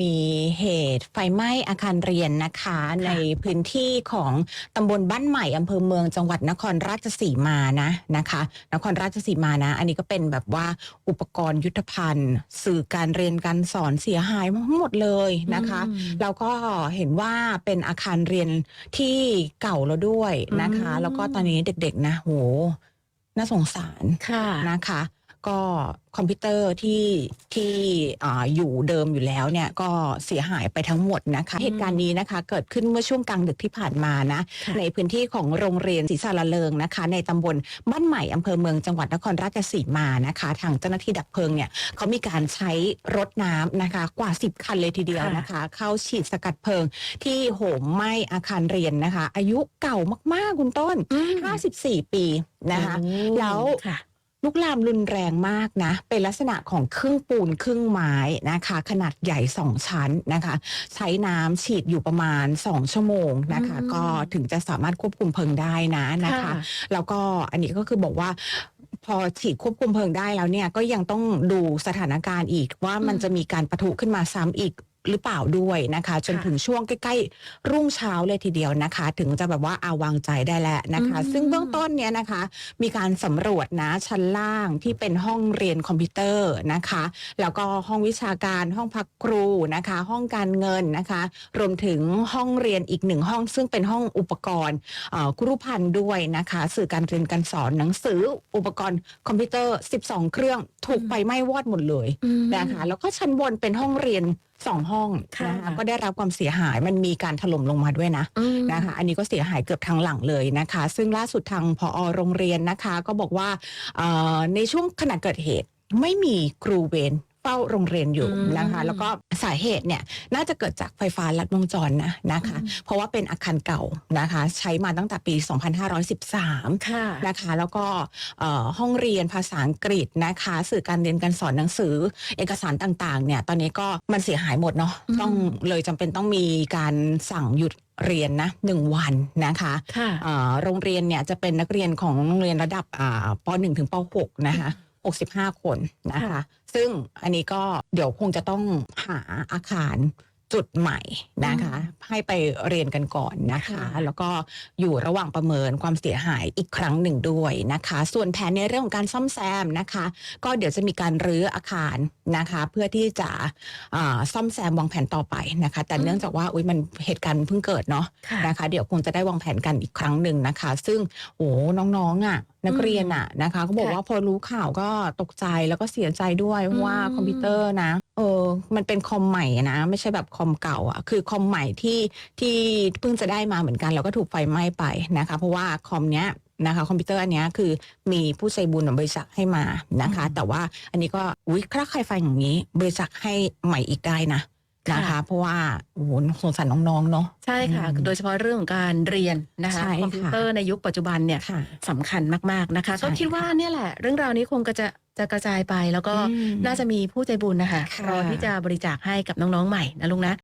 มีเหตุไฟไหม้อาคารเรียนนะคะ ในพื้นที่ของตำบลบ้านใหม่อำเภอเมืองจังหวัดนครราชสีมานะนะคะ นครราชสีมานะ อันนี้ก็เป็นแบบว่าอุปกรณ์ยุทธภัณฑ์ สื่อการเรียนการสอนเสียหายทั้งหมดเลยนะคะอืมแล้วก็เห็นว่าเป็นอาคารเรียนที่เก่าแล้วด้วยนะคะอืมแล้วก็ตอนนี้เด็กๆนะโหน่าสงสารค่ะนะคะ ก็คอมพิวเตอร์ที่ที่อาอยู่เดิมอยู่แล้วเนี่ยก็เสียหายไปทั้งหมดนะคะอืมเหตุการณ์นี้นะคะเกิดขึ้นเมื่อช่วงกลางดึกที่ผ่านมานะค่ะในพื้นที่ของโรงเรียนศรีสารเลิงนะคะ ในตำบลบ้านใหม่อำเภอเมืองจังหวัดนครราชสีมานะคะ ทางเจ้าหน้าที่ดับเพลิงเนี่ยเขามีการใช้รถน้ำนะคะกว่า 10 คันเลยทีเดียวนะคะ เข้าฉีดสกัดเพลิงที่โหมไหม้อาคารเรียนนะคะ อายุเก่ามากๆคุณต้นอืม54 ปีนะคะโอ้แล้วค่ะ ลุกลามรุนแรงมากนะ เป็นลักษณะของครึ่งปูนครึ่งไม้นะคะ ขนาดใหญ่สองชั้นนะคะ ใช้น้ำฉีดอยู่ประมาณ 2 ชั่วโมงนะคะ อืมก็ถึงจะสามารถควบคุมเพลิงได้นะนะคะแล้วก็อันนี้ก็คือบอกว่า พอฉีดควบคุมเพลิงได้แล้วเนี่ยก็ยังต้องดูสถานการณ์อีกว่ามันอืม จะมีการปะทุขึ้นมาซ้ำอีก หรือเปล่าด้วยนะคะ จนค่ะถึงช่วงใกล้ๆ รุ่งเช้าเลยทีเดียวนะคะ ถึงจะแบบว่าอาวางใจได้แล้วนะคะอืมซึ่งเบื้องต้นเนี่ยนะคะ มีการสำรวจนะชั้นล่างที่เป็นห้องเรียนคอมพิวเตอร์นะคะ แล้วก็ห้องวิชาการห้องพักครูนะคะ ห้องการเงินนะคะ รวมถึงห้องเรียนอีกหนึ่งห้อง ซึ่งเป็นห้องอุปกรณ์เอ่อครูพันธ์ด้วยนะคะ สื่อการเรียนการสอนหนังสืออุปกรณ์คอมพิวเตอร์ 12 เครื่องถูกไฟไหม้วอดหมดเลยอืมนะคะแล้วก็ชั้นบนเป็นห้องเรียน สองห้องค่ะนะคะก็ได้รับความเสียหายมันมีการถล่มลงมาด้วยนะอืม นะคะ อันนี้ก็เสียหายเกือบทั้งหลังเลยนะคะ ซึ่งล่าสุดทางพอโรงเรียนนะคะ ก็บอกว่าเอ่อในช่วงขณะเกิดเหตุไม่มีครูเวร เฝ้าโรงเรียนอยู่อืมนะคะ แล้วก็สาเหตุเนี่ยน่าจะเกิดจากไฟฟ้าลัดวงจรนะนะคะอืมเพราะว่าเป็นอาคารเก่านะคะ ใช้มาตั้งแต่ปี 2513ค่ะนะคะแล้วก็เอ่อห้องเรียนภาษาอังกฤษนะคะ สื่อการเรียนการสอนหนังสือเอกสารต่างๆเนี่ยตอนนี้ก็มันเสียหายหมดเนาะอืมต้องเลยจำเป็นต้องมีการสั่งหยุดเรียนนะหนึ่งวันนะคะค่ะเอ่อโรงเรียนเนี่ยจะเป็นนักเรียนของโรงเรียนระดับอ่าป .1 ถึงป .6 นะคะ 65 คนนะคะค่ะซึ่งอันนี้ก็เดี๋ยวคงจะต้องหาอาคารจุดใหม่นะคะ ให้ไปเรียนกันก่อนนะคะค่ะแล้วก็อยู่ระหว่างประเมินความเสียหายอีกครั้งหนึ่งด้วยนะคะ ส่วนแผนในเรื่องของการซ่อมแซมนะคะ ก็เดี๋ยวจะมีการรื้ออาคารนะคะ เพื่อที่จะอ่าซ่อมแซมวางแผนต่อไปนะคะ แต่อืมเนื่องจากว่าอุ้ยมันเหตุการณ์เพิ่งเกิดเนาะค่ะนะคะ เดี๋ยวคงจะได้วางแผนกันอีกครั้งหนึ่งนะคะ ซึ่งโอ้น้องๆอะนักเรียนอะนะคะเขาบอกค่ะว่าพอรู้ข่าวก็ตกใจแล้วก็เสียใจด้วยเพราะว่าอืม คอมพิวเตอร์นะเออมันเป็นคอมใหม่นะ ไม่ใช่แบบคอมเก่าอะคือคอมใหม่ที่ที่เพิ่งจะได้มาเหมือนกันแล้วก็ถูกไฟไหม้ไปนะคะ เพราะว่าคอมเนี้ยนะคะคอมพิวเตอร์อันเนี้ยคือมีผู้ใจบุญบริจาคให้มานะคะอืมแต่ว่าอันนี้ก็อุ้ยถ้าใครฟังอย่างนี้ บริจาคให้ใหม่อีกได้นะ นะคะ เพราะว่าโอ้โหสงสารน้องๆเนาะ ใช่ค่ะอืมโดยเฉพาะเรื่องของการเรียนนะคะใช่ค่ะคอมพิวเตอร์ในยุคปัจจุบันเนี่ยค่ะสำคัญมากๆนะคะใช่ก็คิดว่าเนี่ยแหละ เรื่องราวนี้คงก็จะจะกระจายไปแล้วก็อืมน่าจะมีผู้ใจบุญนะคะค่ะรอที่จะบริจาคให้กับน้องๆใหม่นะลุงนะ